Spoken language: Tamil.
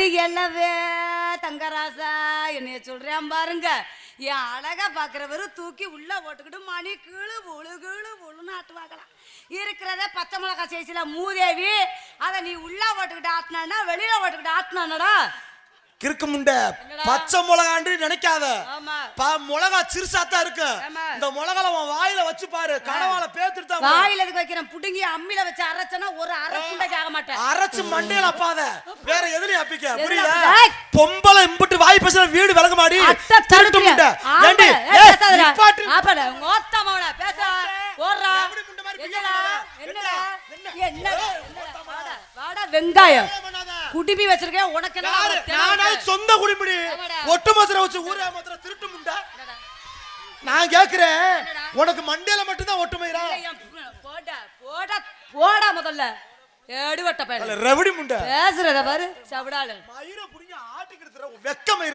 அடி எல்லவே தங்கராசா என்னைய சொல்றேன் பாருங்க. என் அழகா பாக்குறவரு தூக்கி உள்ள போட்டுக்கிட்டு மணி கீழு உழு கீழு உழுன்னு ஆட்டுவாங்களாம். இருக்கிறதே பச்சை மிளகா சேச்சில மூதேவி. அதை நீ உள்ள போட்டுக்கிட்டு ஆட்டினா வெளியில போட்டுக்கிட்டு ஆட்டினானடா கிறுக்கு முண்டை? பச்சை மிளகாண்டு நினைக்காத. ஆமா. பா மிளகா சிறுசாத்தான் இருக்கு. இந்த மிளகால வச்சு பாரு. கனவால பேத்துட்டு தான். வாயில எதுக்கு வைக்கிறேன்? புடுங்கி அம்மில வச்சு அரைச்சனா ஒரு அரை புண்டைக்கு ஆக மாட்டேன். அரைச்சு மண்டையில அப்பாத. வேற எதுலயும் அப்பிக்க? ஏய்! பொம்பளை இம்புட்டு வாய் பேசுற வீடு விளங்க மாடி. திருட்டு? முண்டை. ஏண்டி. நிப்பாட்டு. ஆப்பட, உங்க ஓத்த மவளை, பேச, ஓடுறா. என்னடா? என்னடா, என்ன? என்னடா, வாடா, வெங்காயம். குடிமி வச்சிருக்கேன் உனக்கு என்ன சொந்த குடிமுடி. ஒட்டு மதுரை வச்சு ஊரே மாத்திர திருட்டு முண்டை. நான் கேக்குறேன்? உனக்கு மண்டையில மட்டும்தான் ஒட்டுமைரா போடா, போடா, போடா முதல்ல. எடுவட்ட பையன் ரெவடி முண்டை. பேசுறத பாரு சவடாளு. மயிரை புடிங்க ஆட்டுக்கிட்டு வெக்கமை